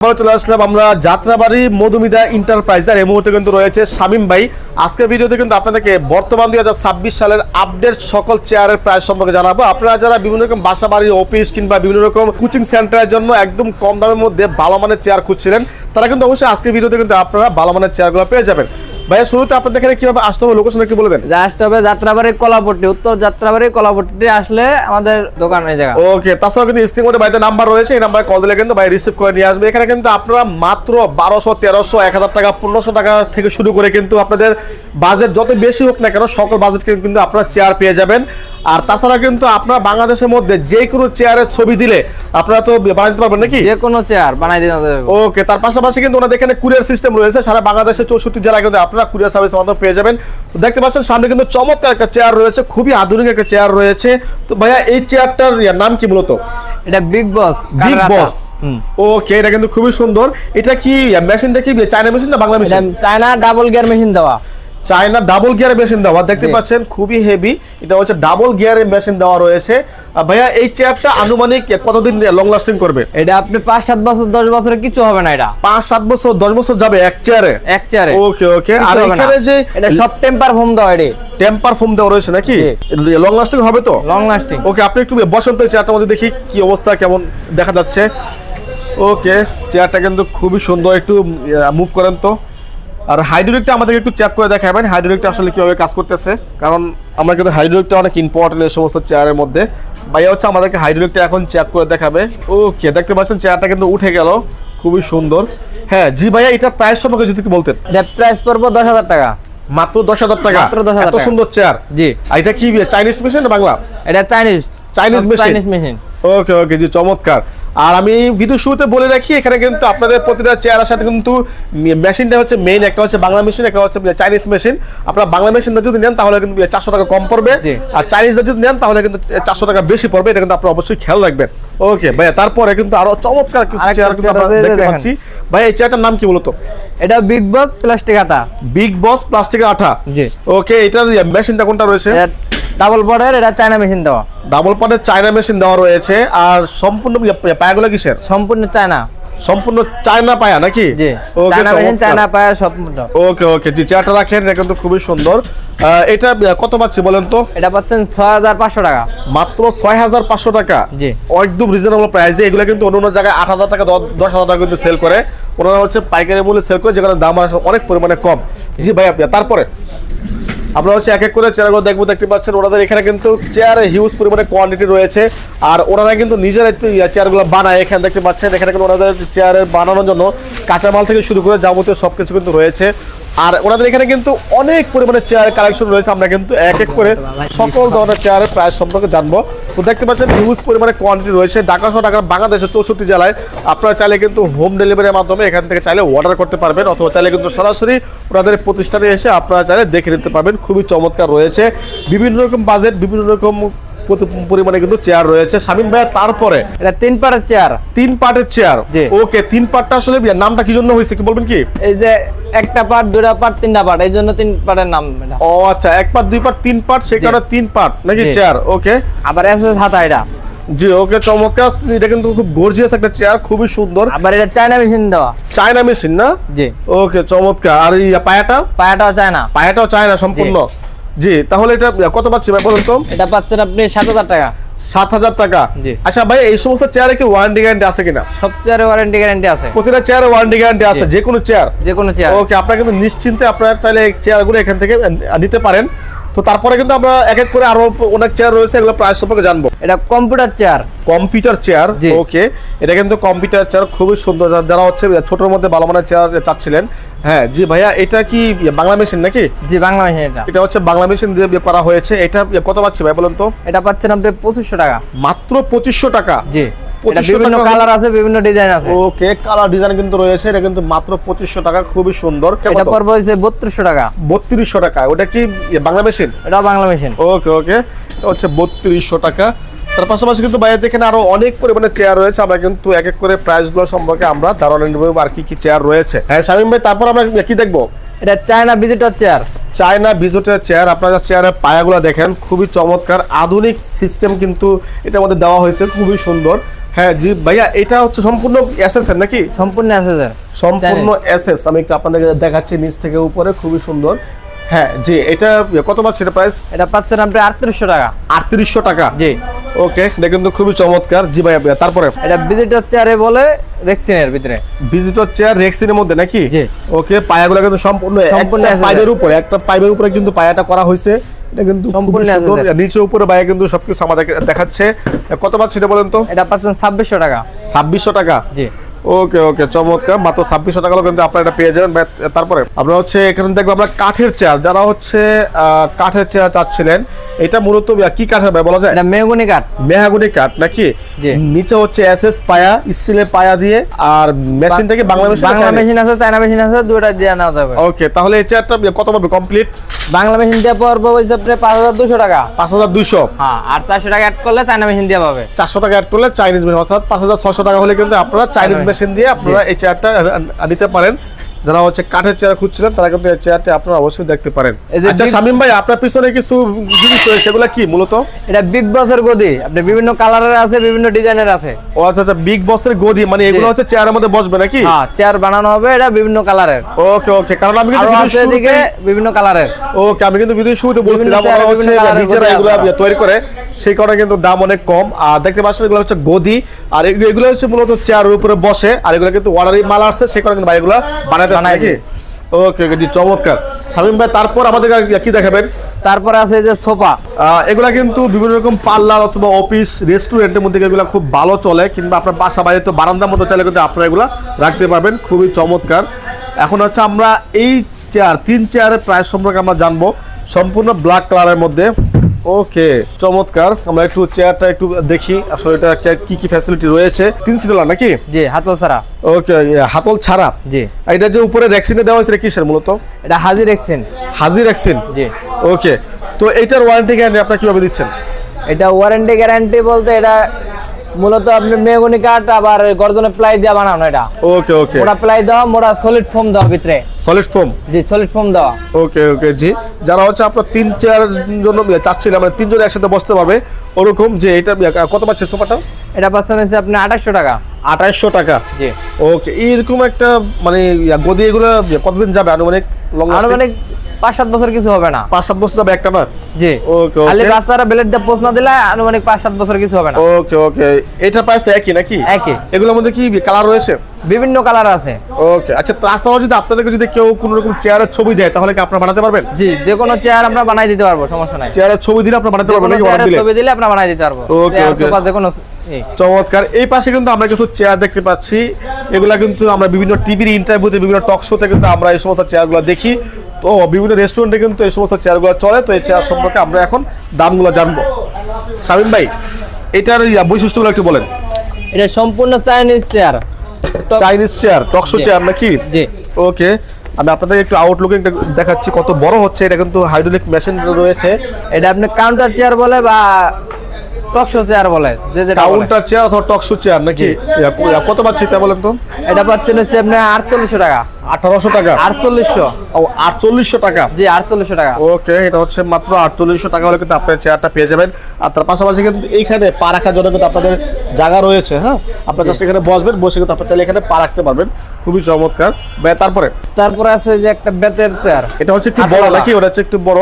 চলে আসলাম আমরা যাত্রাবাড়ি মধুমিতা এন্টারপ্রাইজার এই মুহূর্তে কিন্তু রয়েছে শামিম ভাই। আজকের ভিডিওতে কিন্তু আপনাদেরকে বর্তমান দুই হাজার ছাব্বিশ সালের আপডেট সকল চেয়ারের প্রাইস সম্পর্কে জানাব। আপনারা যারা বিভিন্ন রকম বাসা বাড়ি অফিস কিংবা বিভিন্ন রকম কোচিং সেন্টারের জন্য একদম কম দামের মধ্যে ভালো মানের চেয়ার খুঁজছিলেন, তারা কিন্তু অবশ্যই আজকের ভিডিওতে কিন্তু আপনারা ভালো মানের চেয়ারগুলো পেয়ে যাবেন। ভাইয়া শুরুতে আপনাদের এখানে কীভাবে আসতে হবে? লোকেশন একটু বলে দেন। আসতে হবে যাত্রাবাড়ি কলাপট্টি উত্তর যাত্রাবাড়ি কলাপট্টি আসলে আমাদের দোকান এই জায়গা। ওকে তাছাড়া কিন্তু স্ক্রিন মধ্যে ভাইদের নাম্বার রয়েছে এই নাম্বারে কল দিলে কিন্তু ভাই রিসিভ করে নিয়ে আসবে। এখানে কিন্তু আপনারা মাত্র বারোশো তেরোশো এক হাজার টাকা পনেরোশো টাকা থেকে শুরু করে কিন্তু আপনাদের বাজেট যত বেশি হোক না কেন সকল বাজেট কিন্তু আপনারা চেয়ার পেয়ে যাবেন। আর তাছাড়া কিন্তু আপনার বাংলাদেশের মধ্যে যে কোনো চেয়ারের ছবি দিলে আপনারা তো বানাতে পারবেন নাকি? যে কোনো চেয়ার বানাই ওকে তার পাশাপাশি কিন্তু ওনাদের এখানে কুরিয়ার সিস্টেম রয়েছে। সারা বাংলাদেশের চৌষট্টি জেলায় কিন্তু আপনারা কুরিয়ার সার্ভিস মাধ্যমে পেয়ে যাবেন। তো দেখতে পাচ্ছেন সামনে কিন্তু চমৎকার একটা চেয়ার রয়েছে খুবই আধুনিক একটা চেয়ার রয়েছে। তো ভাইয়া এই চেয়ারটার নাম কি মূলত? এটা বিগ বস বিগ বস ওকে এটা কিন্তু খুবই সুন্দর। এটা কি মেশিনটা কি চায়না মেশিন না Bangla machine China double gear machine দেওয়া। চায়না ডাবল গিয়ারের মেশিন দেওয়া। দেখতে পাচ্ছেন খুবই হেভি এটা হচ্ছে ডাবল গিয়ারের মেশিন দেওয়া রয়েছে। ভাইয়া এই চেয়ারটা আনুমানিক কতদিন লং লাস্টিং করবে? এটা আপনি পাঁচ সাত বছর দশ বছরে কিছু হবে না এটা। পাঁচ সাত বছর দশ বছর যাবে এক চেয়ারে এক চেয়ারে ওকে ওকে আর এখানে যে এটা সব টেম্পার ফোম দেওয়া এটি। টেম্পার ফোম দেওয়া রয়েছে নাকি? লং লাস্টিং হবে তো? লং লাস্টিং ওকে আপনি একটু বসন্ত চেয়ারটার মধ্যে দেখি কি অবস্থা কেমন দেখা যাচ্ছে। ওকে চেয়ারটা কিন্তু খুবই সুন্দর। একটু মুভ করেন তো। আর হাইড্রোলিকটা আমাদেরকে একটু চেক করে দেখাবেন হাইড্রোলিকটা আসলে কীভাবে কাজ করতেছে। কারণ আমরা কিন্তু হাইড্রোলিকটা অনেক ইম্পর্টেন্ট এই সমস্ত চেয়ারের মধ্যে। ভাইয়া হচ্ছে আমাদেরকে হাইড্রোলিকটা এখন চেক করে দেখাবে। ওকে দেখতে পাচ্ছেন চেয়ারটা কিন্তু উঠে গেল। খুবই সুন্দর। হ্যাঁ জি ভাইয়া এটা প্রাইস সম্পর্কে যদি বলতেন। প্রাইস পড়ব দশ হাজার টাকা। মাত্র দশ হাজার টাকা? মাত্র 10,000 এত সুন্দর চেয়ার জি। এটা কি চাইনিজ মেশিন না বাংলা? এটা Chinese Chinese machine? Chinese machine okay okay জি চমৎকার। আর আমি ভিডিও শুরুতে বলে রাখি এখানে কিন্তু আপনাদের প্রতিটা চেয়ারের সাথে কিন্তু মেশিনটা হচ্ছে মেইন একটা হচ্ছে বাংলা মেশিন একটা হচ্ছে চাইনিজ মেশিন আপনারা বাংলা মেশিনটা যদি নেন তাহলে কিন্তু চারশো টাকা কম পড়বে। আর চাইনিজটা যদি নেন তাহলে কিন্তু চারশো টাকা বেশি পড়বে। এটা কিন্তু আপনারা অবশ্যই খেয়াল রাখবেন। ওকে ভাইয়া তারপরে কিন্তু আরও চমৎকার কিছু চেয়ার কিন্তু আমরা দেখতে। পাচ্ছি। ভাই এই চেয়ারটার নাম কি বলতো? এটা বিগ বস প্লাস্টিক হাতা বিগ বস প্লাস্টিকের আঠা জি। ওকে এটার মেশিনটা কোনটা রয়েছে? ডাবল বর্ডার এটা চায়না মেশিন দেওয়া। ডাবল পার্টের চায়না মেশিন দেওয়া রয়েছে। আর সম্পূর্ণ পায়াগুলো কিসের? সম্পূর্ণ চায়না সম্পূর্ণ চায়না পায়া নাকি? জি ওকে চায়না পায় সম্পূর্ণ। ওকে ওকে জি চেয়ারটা রাখেন এটা কিন্তু খুবই সুন্দর। এটা কত পাচ্ছি বলেন তো? এটা পাচ্ছেন ছয় হাজার পাঁচশো টাকা। মাত্র ছয় হাজার পাঁচশো টাকা। জি। একদম রিজনেবল প্রাইসে এগুলো কিন্তু অন্য অন্য জায়গায় আট হাজার টাকা দশ- হাজার টাকা কিন্তু সেল করে। ওনারা হচ্ছে পাইকারি মূল্যে সেল করে যেখানে দাম অনেক পরিমাণে কম। জি ভাই আপনি তারপরে। আমরা হচ্ছে এক এক করে চেয়ারগুলো দেখব, দেখতে পাচ্ছেন ওনাদের এখানে কিন্তু চেয়ারে হিউজ পরিমাণে কোয়ান্টিটি রয়েছে। আর ওনারা কিন্তু নিজের চেয়ারগুলো বানায়। এখানে দেখতে পাচ্ছেন, এখানে কিন্তু ওনাদের চেয়ারের বানানোর জন্য কাঁচামাল থেকে শুরু করে যাবতীয় সব কিছু কিন্তু রয়েছে। আর ওনাদের এখানে কিন্তু অনেক পরিমাণে চেয়ার কালেকশন রয়েছে। আমরা কিন্তু এক এক করে সকল ধরনের চেয়ারের প্রাইস সম্পর্কে জানব। তো দেখতে পাচ্ছেন হিউজ পরিমাণে কোয়ান্টিটি রয়েছে। ঢাকা সহ ঢাকার বাংলাদেশের চৌষট্টি জেলায় আপনারা চাইলে কিন্তু হোম ডেলিভারির মাধ্যমে এখান থেকে চাইলে অর্ডার করতে পারবেন। অথবা চাইলে কিন্তু সরাসরি ওনাদের প্রতিষ্ঠানে এসে আপনারা চাইলে দেখে নিতে পারবেন। খুবই চমৎকার রয়েছে। বিভিন্ন রকম বাজেট বিভিন্ন রকম পরিমাণে কিন্তু চেয়ার রয়েছে। শামীম তারপরে? এটা তিন পাড়ের চেয়ার তিন পার্টের চেয়ার ওকে তিন পার্টটা আসলে নামটা কি জন্য হয়েছে কি বলবেন কি? এই যে একটা পার্ট দুটা পার্ট তিনটা পার্ট এই জন্য তিন পার্টের নাম ও আচ্ছা এক পার্ট দুই পার্ট তিন পার্ট সে কারণে তিন পার্ট নাকি চেয়ার ওকে। আবার এস এস হাতা এটা। জি ওকে চমৎকার। এটা কিন্তু খুব গর্জিয়াস একটা চেয়ার খুবই সুন্দর। আবার এটা চায়না মেশিন দেওয়া। চায়না মেশিন না? জি। ওকে চমৎকার। আর এই পায়াটা? পায়াটাও চায়না। পায়াটাও চায়না সম্পূর্ণ। জি তাহলে এটা কত পাচ্ছি ভাই বলুন তো? এটা পাচ্ছেন আপনি সাত হাজার টাকা। সাত হাজার টাকা। জি। আচ্ছা ভাই এই সমস্ত চেয়ারে কি ওয়ারেন্টি গ্যারান্টি আছে কিনা? সব চেয়ারে ওয়ারেন্টি গ্যারান্টি আছে। প্রতিটা চেয়ারে ওয়ারেন্টি গ্যারান্টি আছে। যে কোনো চেয়ার যে কোনো চেয়ার ওকে আপনারা কিন্তু নিশ্চিন্তে আপনারা চাইলে চেয়ারগুলো এখান থেকে নিতে পারেন। তো তারপরে কিন্তু আমরা এক এক করে আরও অনেক চেয়ার রয়েছে এগুলো প্রাইস সম্পর্কে জানব। এটা computer chair computer chair okay এটা কিন্তু কম্পিউটার চেয়ার খুবই সুন্দর। যারা হচ্ছে ছোটোর মধ্যে ভালো মানের চেয়ার চাচ্ছিলেন হ্যাঁ জি ভাইয়া এটা কি বাংলা মেশিন নাকি? জি বাংলা মেশিন এটা। এটা হচ্ছে বাংলা মেশিন দিয়ে করা হয়েছে। এটা কত পাচ্ছি ভাই বলুন তো? এটা পাচ্ছেন আপনি পঁচিশশো টাকা। মাত্র পঁচিশশো টাকা। জি। এটা বিভিন্ন কালার আছে বিভিন্ন ডিজাইন আছে। ওকে কালার ডিজাইন কিন্তু রয়েছে এটা কিন্তু মাত্র টাকা খুবই সুন্দর। এটা পড়বে টাকা। বত্রিশশো টাকা ওটা কি বাংলা মেশিন এটা বাংলা মেশিন ওকে ওকে হচ্ছে বত্রিশশো টাকা। তার পাশাপাশি কিন্তু বাইরে এখানে আরও অনেক পরিমাণে চেয়ার রয়েছে আমরা কিন্তু এক এক করে প্রাইসগুলো সম্পর্কে আমরা ধারণা নিব আর কি কি চেয়ার রয়েছে। হ্যাঁ শামীম ভাই তারপর আমরা কি দেখব? এটা চায়না ভিজিটর চেয়ার চায়না ভিজিটের চেয়ার আপনারা চেয়ারের পায়াগুলো দেখেন খুবই চমৎকার আধুনিক সিস্টেম কিন্তু এটার মধ্যে দেওয়া হয়েছে খুবই সুন্দর। হ্যাঁ জি ভাইয়া এটা হচ্ছে সম্পূর্ণ এসএস এর নাকি? সম্পূর্ণ স্যার সম্পূর্ণ এসএস আমি একটু আপনাদের দেখাচ্ছি নিচ থেকে উপরে খুবই সুন্দর। হ্যাঁ জি এটা কত এটা প্রাইস এটা পাচ্ছেন আপনি আটত্রিশশো টাকা। আটত্রিশশো টাকা? জি। ওকে এটা কিন্তু খুবই চমৎকার। জি ভাইয়া ভাইয়া, তারপরে? এটা ভিজিটর চেয়ারে বলে রেক্সিনের ভিতরে। ভিজিটর চেয়ার রেক্সিনের মধ্যে নাকি? জি। ওকে পায়াগুলো কিন্তু সম্পূর্ণ সম্পূর্ণ পাইপের উপরে একটা পাইপের উপরে কিন্তু পায়াটা করা হয়েছে। এটা কিন্তু সম্পূর্ণ। নিচে উপরে বাইরে কিন্তু সবকিছু আমাদের দেখাচ্ছে। কত পাচ্ছি এটা বলেন তো? এটা পাচ্ছেন ছাব্বিশশো টাকা। ছাব্বিশশো টাকা? জি। ওকে ওকে চমৎকার। মাত্র ছাব্বিশশো টাকা কিন্তু আপনারা এটা পেয়ে যাবেন। তারপরে আমরা হচ্ছে এখানে দেখব আমরা কাঠের চেয়ার যারা হচ্ছে কাঠের চেয়ার চাচ্ছিলেন এটা মূলত কি কাঠের ভাই বলা যায়? মেহগুনি কাঠ। মেহাগুনি কাঠ নাকি? নিচে হচ্ছে এসএস পায়া স্টিলের পায়া দিয়ে আর মেশিন থেকে বাংলা মেশিন বাংলা মেশিন আছে চায়না মেশিন আছে দুইটা দিয়ে নেওয়া যাবে। ওকে তাহলে এই চেয়ারটা কত পাবে? কমপ্লিট বাংলা মেশিন দিয়ে পড়ব ওই হিসাবে পাঁচ হাজার দুশো টাকা। পাঁচ হাজার দুইশো হ্যাঁ আর চারশো টাকা অ্যাড করলে চায়না মেশিন দিয়ে পাবে। চারশো টাকা অ্যাড করলে চাইনিজ মেশিন অর্থাৎ পাঁচ হাজার ছশো টাকা হলে কিন্তু আপনারা চাইনিজ। মেশিন দিয়ে আপনারা এই চেয়ারটা নিতে পারেন। যারা হচ্ছে কাঠের চেয়ার খুঁজছিলেন তারা কিন্তু চেয়ারটি আপনারা অবশ্যই দেখতে পারেন। আচ্ছা শামিম ভাই আপনার পিছনে কিছু জিনিস রয়েছে সেগুলো কি মূলত? এটা বিগ বসের গদি। আপনি বিভিন্ন কালারের আছে বিভিন্ন ডিজাইনের আছে। ও আচ্ছা আচ্ছা বিগ বসের গদি মানে এগুলো হচ্ছে চেয়ারের মধ্যে বসবে নাকি? হ্যাঁ চেয়ার বানানো হবে এটা বিভিন্ন কালারের। ওকে ওকে কারণ আমি কিন্তু আছে এদিকে বিভিন্ন কালারের। ওকে আমি কিন্তু ভিডিও শুরুতে বলছিলাম ওরা হচ্ছে নিজেরা এগুলো আছে। তৈরি করে সেই কারণে কিন্তু দাম অনেক কম। আর দেখতে পাচ্ছেন এগুলো হচ্ছে গদি। আর এগুলো হচ্ছে মূলত চেয়ারের উপরে বসে আর এগুলো কিন্তু অর্ডারি মাল আসছে সেই কারণে কিন্তু ভাই এগুলো বানাই নাকি? ওকে জি চমৎকার। শামিম ভাই তারপর আমাদের কি দেখাবেন? তারপরে আছে যে সোফা। এগুলা কিন্তু বিভিন্ন রকম পার্লার অথবা অফিস রেস্টুরেন্টের মধ্যে এগুলো খুব ভালো চলে কিংবা আপনার বাসা বাড়িতে বারান্দার মতো চাইলে কিন্তু আপনারা এগুলা রাখতে পারবেন। খুবই চমৎকার। এখন হচ্ছে আমরা এই চেয়ার তিন চেয়ারের প্রাইস সম্পর্কে আমরা জানব। সম্পূর্ণ ব্ল্যাক কালারের মধ্যে। ওকে চমৎকার। আমরা একটু চেয়ারটা একটু দেখি আসলে এটা একটা কি কি ফ্যাসিলিটি রয়েছে। তিন সিটলা নাকি? জি হাতল ছাড়া। ওকে হাতল ছাড়া? জি। এটা যে উপরে ভ্যাকসিনে দেওয়া হয়েছে কিসের মূলত? এটা হাজির ভ্যাকসিন হাজির ভ্যাকসিন জি। ওকে তো এটার ওয়ারেন্টি গ্যারান্টি আপনারা কীভাবে দিচ্ছেন? এটা ওয়ারেন্টি গ্যারান্টি বলতে এটা মূলত আপনি মেহগুনি কাঠ আবার গর্জনের প্লাই দিয়ে বানানো এটা। ওকে ওকে মোটা প্লাই দেওয়া মোটা সলিড ফোম দেওয়া ভিতরে। সলিড ফোম জি সলিড ফোম দেওয়া। ওকে ওকে জি। যারা হচ্ছে আপনার তিন চার জন্য চাচ্ছিলেন মানে তিনজন একসাথে বসতে পারবে ওরকম যে এটা কত পাচ্ছে সোফাটা? এটা পাচ্ছেন হচ্ছে আপনি আঠাশশো টাকা। আঠাইশশো টাকা? জি। ওকে এইরকম একটা মানে গদি এগুলো কতদিন যাবে আনুমানিক? লং আনুমানিক পাঁচ সাত বছর কিছু হবে না। পাঁচ সাত বছর যাবে একটা না জি। ওকে খালি ওকে রাস্তাটা বেলেট দিয়ে পোস্ট না দিলে আনুমানিক পাঁচ সাত বছর কিছু হবে না। ওকে ওকে। এটার প্রাইস তো একই নাকি? একই। এগুলোর মধ্যে কি কালার রয়েছে? বিভিন্ন কালার আছে। ওকে আচ্ছা তাছাড়াও যদি আপনাদেরকে যদি কেউ কোনো রকম চেয়ারের ছবি দেয় তাহলে কি আপনারা বানাতে পারবেন? জি যে কোনো চেয়ার আমরা বানাই দিতে পারব সমস্যা নাই। চেয়ারের ছবি দিলে আপনারা বানাতে পারবেন নাকি চেয়ারের দিলে? ছবি দিলে আমরা বানাই দিতে পারব। okay. সোফা, যে কোনো চমৎকার। এই পাশে কিন্তু আমরা কিছু চেয়ার দেখতে পাচ্ছি। এগুলা কিন্তু আমরা বিভিন্ন টিভির ইন্টারভিউতে বিভিন্ন টক শোতে কিন্তু আমরা এই সমস্ত চেয়ারগুলো দেখি। তো বিভিন্ন রেস্টুরেন্টে কিন্তু এই সমস্ত চেয়ারগুলো চলে। তো এই চেয়ার সম্পর্কে আমরা এখন দামগুলো জানব। শামিম ভাই এটার বৈশিষ্ট্যগুলো একটু বলেন। এটা সম্পূর্ণ Chinese chair Chinese chair talk show. Chair নাকি? জি। ওকে আমি আপনাদের একটু আউটলুকিং দেখাচ্ছি কত বড় হচ্ছে। এটা কিন্তু হাইড্রোলিক মেশিন রয়েছে। এটা আপনি কাউন্টার চেয়ার বলে বা টকশো চেয়ার বলে যে যেটা। কাউন্টার চেয়ার অথবা টকশো চেয়ার নাকি? কত পাচ্ছি তা বলেন তো? এটা পাচ্ছেন হচ্ছে আপনি আটচল্লিশশো টাকা। আঠারোশো টাকা? আটচল্লিশশো। ও আটচল্লিশশো টাকা? জি আটচল্লিশশো টাকা। ওকে এটা হচ্ছে মাত্র আটচল্লিশশো টাকা হলে কিন্তু আপনার চেয়ারটা পেয়ে যাবেন। আর তার পাশাপাশি কিন্তু এইখানে পা রাখার জন্য কিন্তু আপনাদের জায়গা রয়েছে হ্যাঁ? আপনার জাস্ট এখানে বসবেন বসে কিন্তু আপনার তাহলে এখানে পা রাখতে পারবেন। খুবই চমৎকার। তারপরে? তারপরে আছে যে একটা বেতের চেয়ার। এটা হচ্ছে একটু বড় নাকি? ওটা হচ্ছে একটু বড়।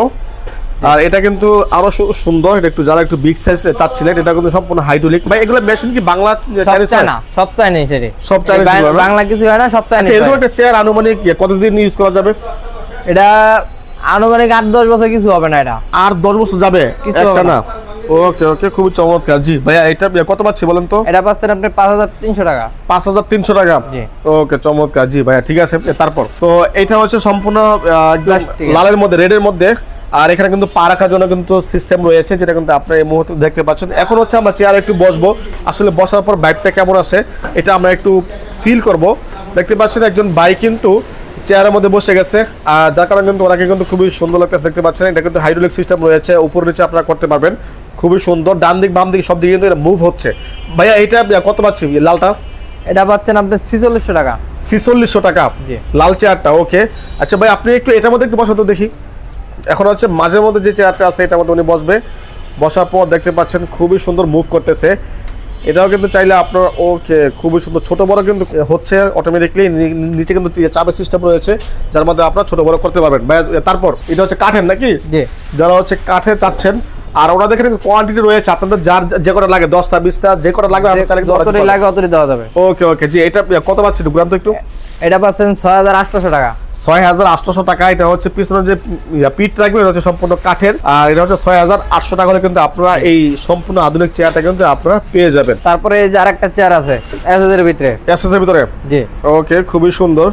আর এটা কিন্তু আরও সুন্দর এটা একটু যারা একটু বিগ সাইজ চাচ্ছিলেন এটা কিন্তু সম্পূর্ণ হাইড্রোলিক ভাই এগুলো মেশিন কি বাংলা সব Chinese না সব চায় নেই সেটি সব Chinese বাং- ছিল না? বাংলা কিছু হয় না সব চায় আচ্ছা এরকম একটা চেয়ার আনুমানিক ইয়ে, কতদিন ইউজ করা যাবে? এটা আনুমানিক আট দশ বছর কিছু হবে না এটা। আর দশ বছর যাবে? একটা না। ওকে ওকে খুবই চমৎকার। জি ভাইয়া এটা কত পাচ্ছি বলেন তো? এটা পাচ্ছেন আপনি পাঁচ হাজার তিনশো টাকা। পাঁচ হাজার তিনশো টাকা। জি। ওকে চমৎকার। জি ভাইয়া ঠিক আছে তারপর। তো এটা হচ্ছে সম্পূর্ণ। লালের মধ্যে রেডের মধ্যে। আর এখানে কিন্তু পা রাখার জন্য কিন্তু সিস্টেম রয়েছে যেটা কিন্তু আপনি এই মুহূর্তে দেখতে পাচ্ছেন। এখন হচ্ছে আমরা চেয়ারে একটু বসবো। আসলে বসার পর বাইকটা কেমন আছে এটা আমরা একটু ফিল করব। দেখতে পাচ্ছেন একজন ভাই কিন্তু চেয়ারের মধ্যে বসে গেছে আর যার কারণে কিন্তু ওনাকে কিন্তু খুবই সুন্দর লাগতেছে দেখতে পাচ্ছেন। এটা কিন্তু হাইড্রোলিক সিস্টেম রয়েছে উপর নিচে আপনারা করতে পারবেন। খুবই সুন্দর ডান দিক বাম দিক সব দিকে কিন্তু এটা মুভ হচ্ছে। ভাইয়া এটা কত পাচ্ছি? লালটা? এটা পাচ্ছেন আপনি ছিচল্লিশশো টাকা। ছিচল্লিশশো টাকা। লাল চেয়ারটা ওকে আচ্ছা ভাই আপনি একটু এটার মধ্যে একটু বসো তো দেখি। এখন হচ্ছে মাঝের মধ্যে যে চেয়ারটা আছে এটার মধ্যে উনি বসবে। বসার পর দেখতে পাচ্ছেন খুবই সুন্দর মুভ করতেছে। এটাও কিন্তু চাইলে আপনার ওকে খুবই সুন্দর। ছোট বড় কিন্তু হচ্ছে অটোমেটিকলি নিচে কিন্তু চাপের সিস্টেম রয়েছে যার মধ্যে আপনার ছোট বড় করতে পারবেন। তারপর এটা হচ্ছে কাঠের নাকি? যারা হচ্ছে কাঠে চাচ্ছেন আর ওনাদের এখানে কোয়ান্টিটি রয়েছে আপনাদের যার যে কটা লাগে দশটা বিশটা যে কটা যতটি লাগে অতটি দেওয়া যাবে। ওকে ওকে জি এটা কত পাচ্ছি গ্রাম তো একটু। এটা পাচ্ছেন ছয় হাজার আটশোশো টাকা। ছয় হাজার আটশোশো টাকা এটা হচ্ছে পিছনে যে পিঠ রাখবে এটা হচ্ছে সম্পূর্ণ কাঠের আর এটা হচ্ছে ছয় হাজার আটশো টাকা হলে কিন্তু আপনারা এই সম্পূর্ণ আধুনিক চেয়ারটা কিন্তু আপনারা পেয়ে যাবেন। তারপরে এই যে আরেকটা চেয়ার আছে এসএসের ভিতরে। এসএস এর ভিতরে? জি। ওকে খুবই সুন্দর।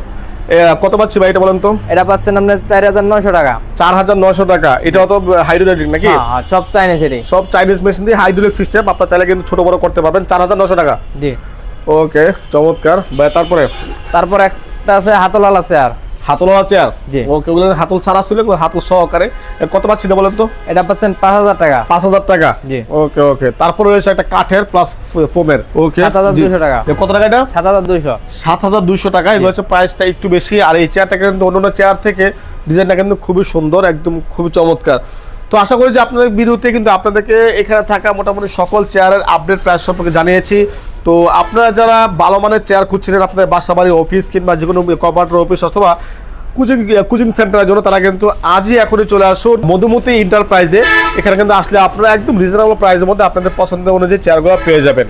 কত পাচ্ছি ভাই এটা বলেন তো? এটা পাচ্ছেন আপনার চার হাজার নয়শো টাকা। চার হাজার নয়শো টাকা। এটাও তো হাইড্রোলিক নাকি? হ্যাঁ, হ্যাঁ, সব চাইনিজ এটি সব চাইনিজ মেশিন দিয়ে হাইড্রোলিক সিস্টেম আপনার চাইলে কিন্তু ছোট বড় করতে পারবেন। চার হাজার নয়শো টাকা। জি। ওকে চমৎকার। ভাই তারপরে? তারপর একটা আছে হাতলালা চেয়ার হাতল চেয়ার জি। ওকে ওগুলো হাতল ছাড়া ছিল হাতল সহকারে। কত পাচ্ছি বলেন তো? এটা পাচ্ছেন পাঁচ হাজার টাকা। পাঁচ হাজার টাকা? জি। ওকে ওকে। তারপরে রয়েছে একটা কাঠের প্লাস ফোমের। ওকে। 7,200 টাকা। কত টাকা এটা? সাত হাজার দুইশো। সাত হাজার দুইশো টাকা। এগুলো হচ্ছে প্রাইসটা একটু বেশি। আর এই চেয়ারটা কিন্তু চেয়ার থেকে ডিজাইনটা কিন্তু খুবই সুন্দর একদম খুবই চমৎকার। তো আশা করি যে আপনাদের বিরুদ্ধে কিন্তু আপনাদেরকে এখানে থাকা মোটামুটি সকল চেয়ারের আপডেট প্রাইস সম্পর্কে জানিয়েছি। তো আপনারা যারা ভালো মানের চেয়ার খুঁজছিলেন, আপনাদের বাসা বাড়ি অফিস কিংবা যে কোনো কম্পাউন্ডার অফিস অথবা কোচিং কোচিং সেন্টারের জন্য, তারা কিন্তু আজই এখনই চলে আসুন মধুমতি এন্টারপ্রাইজে এখানে কিন্তু আসলে আপনারা একদম রিজনেবল প্রাইসের মধ্যে আপনাদের পছন্দ অনুযায়ী চেয়ারগুলো পেয়ে যাবেন।